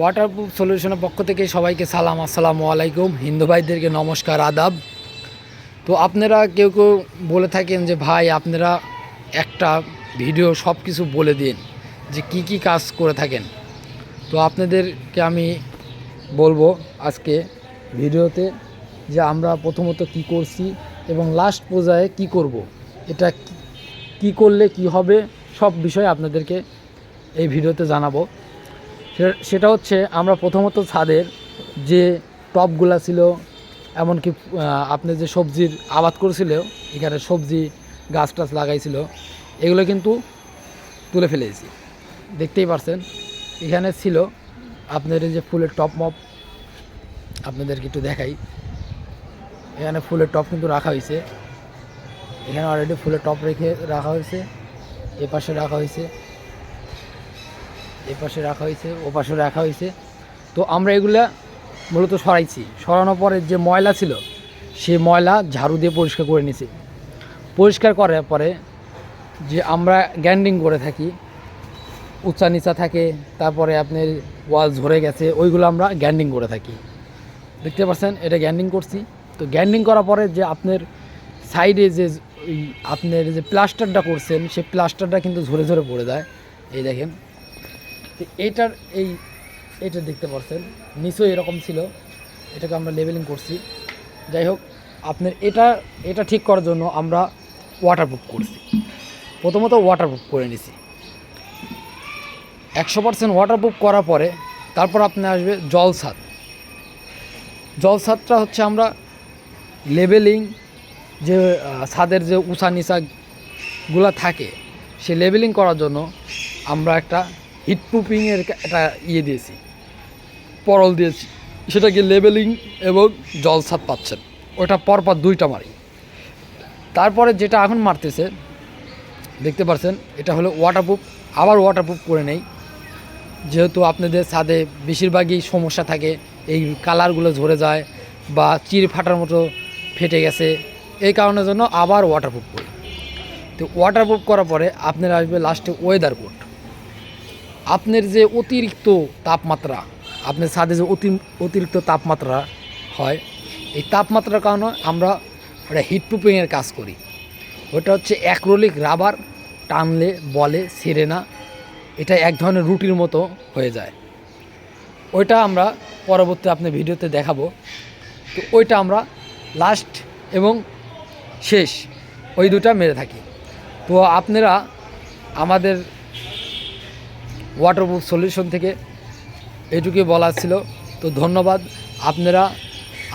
Waterproof সলিউশনের পক্ষ থেকে সবাইকে সালাম, আসসালামু আলাইকুম। হিন্দু ভাইদেরকে নমস্কার, আদাব। তো আপনারা কেউ কেউ বলে থাকেন যে, ভাই, আপনারা একটা ভিডিও সব কিছু বলে দিন যে, কি কি কাজ করে থাকেন? তো আপনাদেরকে আমি বলব আজকে ভিডিওতে যে, আমরা প্রথমত কি করছি এবং লাস্ট পর্যায়ে কি করব। এটা কি- করলে কি হবে সব বিষয়ে আপনাদেরকে এই ভিডিওতে জানাব। সেটা হচ্ছে আমরা প্রথমত ছাদের যে টপগুলা ছিল, এমনকি আপনি যে সবজির আবাদ করেছিল, এখানে সবজি, গাছ টাছ লাগাইছিল, এগুলো কিন্তু তুলে ফেলেছি। দেখতেই পারছেন, এখানে ছিল আপনাদের যে ফুলের টপ মপ, আপনাদেরকে একটু দেখাই। এখানে ফুলের টপ কিন্তু রাখা হয়েছে। এখানে অলরেডি ফুলের টপ রেখে রাখা হয়েছে এ পাশে রাখা হয়েছে। এ পাশে রাখা হয়েছে, ও পাশে রাখা হয়েছে। তো আমরা এগুলা মূলত সরাইছি। সরানোর পরে যে ময়লা ছিল সেই ময়লা ঝাড়ু দিয়ে পরিষ্কার করে নিছি। পরিষ্কার করার পরে যে আমরা গ্যান্ডিং করে থাকি, উঁচা নিচা থাকে, তারপরে আপনার ওয়াল ঝরে গেছে, ওইগুলো আমরা গ্যান্ডিং করে থাকি। দেখতে পাচ্ছেন, এটা গ্যান্ডিং করছি। তো গ্যান্ডিং করার পরে যে আপনার সাইডে যে আপনার যে প্লাস্টারটা করছেন সেই প্লাস্টারটা কিন্তু ঝরে ঝরে পড়ে যায়। এই দেখেন। তো এইটার এই, এটা দেখতে পাচ্ছেন নিচেও এরকম ছিল, এটাকে আমরা লেভেলিং করছি। যাই হোক, আপনার এটা এটা ঠিক করার জন্য আমরা ওয়াটারপ্রুফ করছি। প্রথমত ওয়াটারপ্রুফ করে নিছি। একশো পার্সেন্ট ওয়াটারপ্রুফ করার পরে তারপর আপনি আসবে জল ছাদ। জল ছাদটা হচ্ছে আমরা লেবেলিং যে ছাদের যে উঁচা নিচাগুলো থাকে, সে লেবেলিং করার জন্য আমরা একটা হিট প্রুফিংয়ের একটা ইয়ে দিয়েছি, পরল দিয়েছি। সেটাকে লেবেলিং এবং জল ছাদ পাচ্ছেন। ওটা পরপর দুইটা মারি। তারপরে যেটা এখন মারতেছে, দেখতে পাচ্ছেন এটা হলো ওয়াটারপ্রুফ আবার ওয়াটারপ্রুফ করে নেই। যেহেতু আপনাদের ছাদে বেশিরভাগই সমস্যা থাকে, এই কালারগুলো ঝরে যায় বা চির ফাটার মতো ফেটে গেছে, এই কারণের জন্য আবার ওয়াটারপ্রুফ করি। তো ওয়াটারপ্রুফ করার পরে আপনার আসবে লাস্টে ওয়েদার কোট আপনার যে অতিরিক্ত তাপমাত্রা, আপনার ছাদে যে অতি অতিরিক্ত তাপমাত্রা হয়, এই তাপমাত্রার কারণে আমরা ওটা হিট প্রুফিংয়ের কাজ করি। ওটা হচ্ছে অ্যাক্রোলিক রাবার টানলে বলে ছেড়ে না, এটা এক ধরনের রুটির মতো হয়ে যায়। ওইটা আমরা পরবর্তী আপনার ভিডিওতে দেখাবো। তো ওইটা আমরা লাস্ট এবং শেষ, ওই দুটা মেরে থাকি। তো আপনারা আমাদের ওয়াটারপ্রুফ সলিউশন থেকে এটুকুই বলা ছিল। তো ধন্যবাদ। আপনারা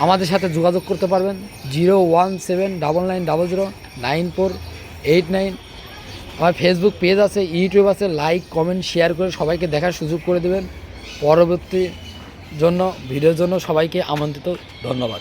আমাদের সাথে যোগাযোগ করতে পারবেন। Zero one seven double nine double zero nine four eight nine. আমার ফেসবুক পেজ আছে ইউটিউব আছে। লাইক কমেন্ট শেয়ার করে সবাইকে দেখার সুযোগ করে দেবেন। পরবর্তী জন্য ভিডিওর জন্য সবাইকে আমন্ত্রিত। ধন্যবাদ।